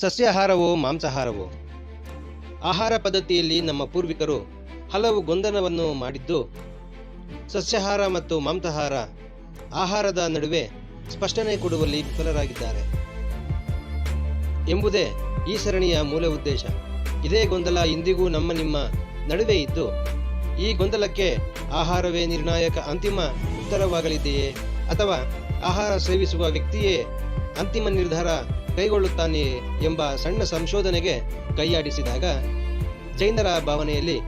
ಸಸ್ಯಾಹಾರವೋ, ಮಾಂಸಾಹಾರವೋ? ಆಹಾರ ಪದ್ಧತಿಯಲ್ಲಿ ನಮ್ಮ ಪೂರ್ವಿಕರು ಹಲವು ಗೊಂದಲವನ್ನು ಮಾಡಿದ್ದು, ಸಸ್ಯಾಹಾರ ಮತ್ತು ಮಾಂಸಾಹಾರ ಆಹಾರದ ನಡುವೆ ಸ್ಪಷ್ಟನೆ ಕೊಡುವಲ್ಲಿ ವಿಫಲರಾಗಿದ್ದಾರೆ. ಎಂಬುದೇ ಈ ಸರಣಿಯ ಮೂಲ ಉದ್ದೇಶ. ಇದೇ ಗೊಂದಲ ಇಂದಿಗೂ ನಮ್ಮ ನಿಮ್ಮ ನಡುವೆ ಇದ್ದು, ಈ ಗೊಂದಲಕ್ಕೆ ಆಹಾರವೇ ನಿರ್ಣಾಯಕ ಅಂತಿಮ ಉತ್ತರವಾಗಲಿದೆಯೇ ಅಥವಾ ಆಹಾರ ಸೇವಿಸುವ ವ್ಯಕ್ತಿಯೇ ಅಂತಿಮ ನಿರ್ಧಾರ ಕೈಗೊಳ್ಳುತ್ತಾನೆಯೇ ಎಂಬ ಸಣ್ಣ ಸಂಶೋಧನೆಗೆ ಕೈಯಾಡಿಸಿದಾಗ ಜೈನರ ಭಾವನೆಯಲ್ಲಿ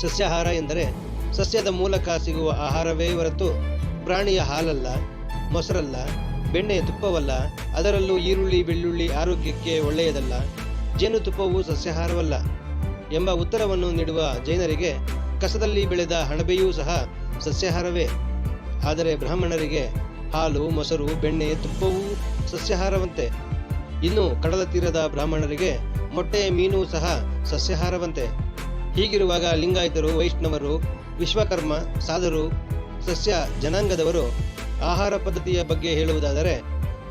ಸಸ್ಯಾಹಾರ ಎಂದರೆ ಸಸ್ಯದ ಮೂಲಕ ಸಿಗುವ ಆಹಾರವೇ ಹೊರತು ಪ್ರಾಣಿಯ ಹಾಲಲ್ಲ, ಮೊಸರಲ್ಲ, ಬೆಣ್ಣೆಯ ತುಪ್ಪವಲ್ಲ, ಅದರಲ್ಲೂ ಈರುಳ್ಳಿ, ಬೆಳ್ಳುಳ್ಳಿ ಆರೋಗ್ಯಕ್ಕೆ ಒಳ್ಳೆಯದಲ್ಲ, ಜೇನುತುಪ್ಪವು ಸಸ್ಯಾಹಾರವಲ್ಲ ಎಂಬ ಉತ್ತರವನ್ನು ನೀಡುವ ಜೈನರಿಗೆ ಕಸದಲ್ಲಿ ಬೆಳೆದ ಹಣಬೆಯೂ ಸಹ ಸಸ್ಯಾಹಾರವೇ. ಆದರೆ ಬ್ರಾಹ್ಮಣರಿಗೆ ಹಾಲು, ಮೊಸರು, ಬೆಣ್ಣೆ, ತುಪ್ಪವೂ ಸಸ್ಯಾಹಾರವಂತೆ. ಇನ್ನು ಕಡಲ ತೀರದ ಬ್ರಾಹ್ಮಣರಿಗೆ ಮೊಟ್ಟೆ, ಮೀನು ಸಹ ಸಸ್ಯಾಹಾರವಂತೆ. ಹೀಗಿರುವಾಗ ಲಿಂಗಾಯತರು, ವೈಷ್ಣವರು, ವಿಶ್ವಕರ್ಮ, ಸಾಧರು, ಸಸ್ಯ ಜನಾಂಗದವರು ಆಹಾರ ಪದ್ಧತಿಯ ಬಗ್ಗೆ ಹೇಳುವುದಾದರೆ,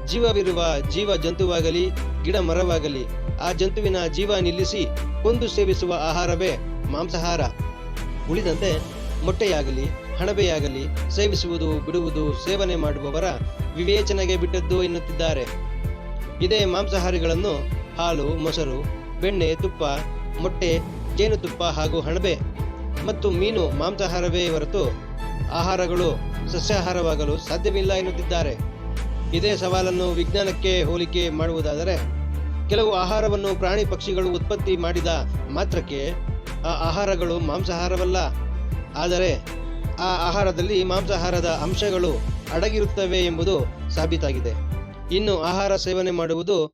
ಜೀವವಿರುವ ಜೀವ ಜಂತುವಾಗಲಿ ಗಿಡ ಮರವಾಗಲಿ ಆ ಜಂತುವಿನ ಜೀವ ನಿಲ್ಲಿಸಿ ಕೊಂದು ಸೇವಿಸುವ ಆಹಾರವೇ ಮಾಂಸಾಹಾರ. ಉಳಿದಂತೆ ಮೊಟ್ಟೆಯಾಗಲಿ, ಹಣಬೆಯಾಗಲಿ ಸೇವಿಸುವುದು, ಬಿಡುವುದು, ಸೇವನೆ ಮಾಡುವವರ ವಿವೇಚನೆಗೆ ಬಿಟ್ಟದ್ದು ಎನ್ನುತ್ತಿದ್ದಾರೆ. ಇದೇ ಮಾಂಸಾಹಾರಿಗಳನ್ನು ಹಾಲು, ಮೊಸರು, ಬೆಣ್ಣೆ, ತುಪ್ಪ, ಮೊಟ್ಟೆ ಜೇನುತುಪ್ಪ ಹಾಗೂ ಹಣಬೆ ಮತ್ತು ಮೀನು ಮಾಂಸಾಹಾರವೇ ಹೊರತು ಆಹಾರಗಳು ಸಸ್ಯಾಹಾರವಾಗಲು ಸಾಧ್ಯವಿಲ್ಲ ಎನ್ನುತ್ತಿದ್ದಾರೆ. ಇದೇ ಸವಾಲನ್ನು ವಿಜ್ಞಾನಕ್ಕೆ ಹೋಲಿಕೆ ಮಾಡುವುದಾದರೆ, ಕೆಲವು ಆಹಾರವನ್ನು ಪ್ರಾಣಿ ಪಕ್ಷಿಗಳು ಉತ್ಪತ್ತಿ ಮಾಡಿದ ಮಾತ್ರಕ್ಕೆ ಆ ಆಹಾರಗಳು ಮಾಂಸಾಹಾರವಲ್ಲ. ಆದರೆ ಆ ಆಹಾರದಲ್ಲಿ ಮಾಂಸಾಹಾರದ ಅಂಶಗಳು ಅಡಗಿರುತ್ತವೆ ಎಂಬುದು ಸಾಬೀತಾಗಿದೆ. ಇನ್ನು ಆಹಾರ ಸೇವನೆ ಮಾಡುವುದು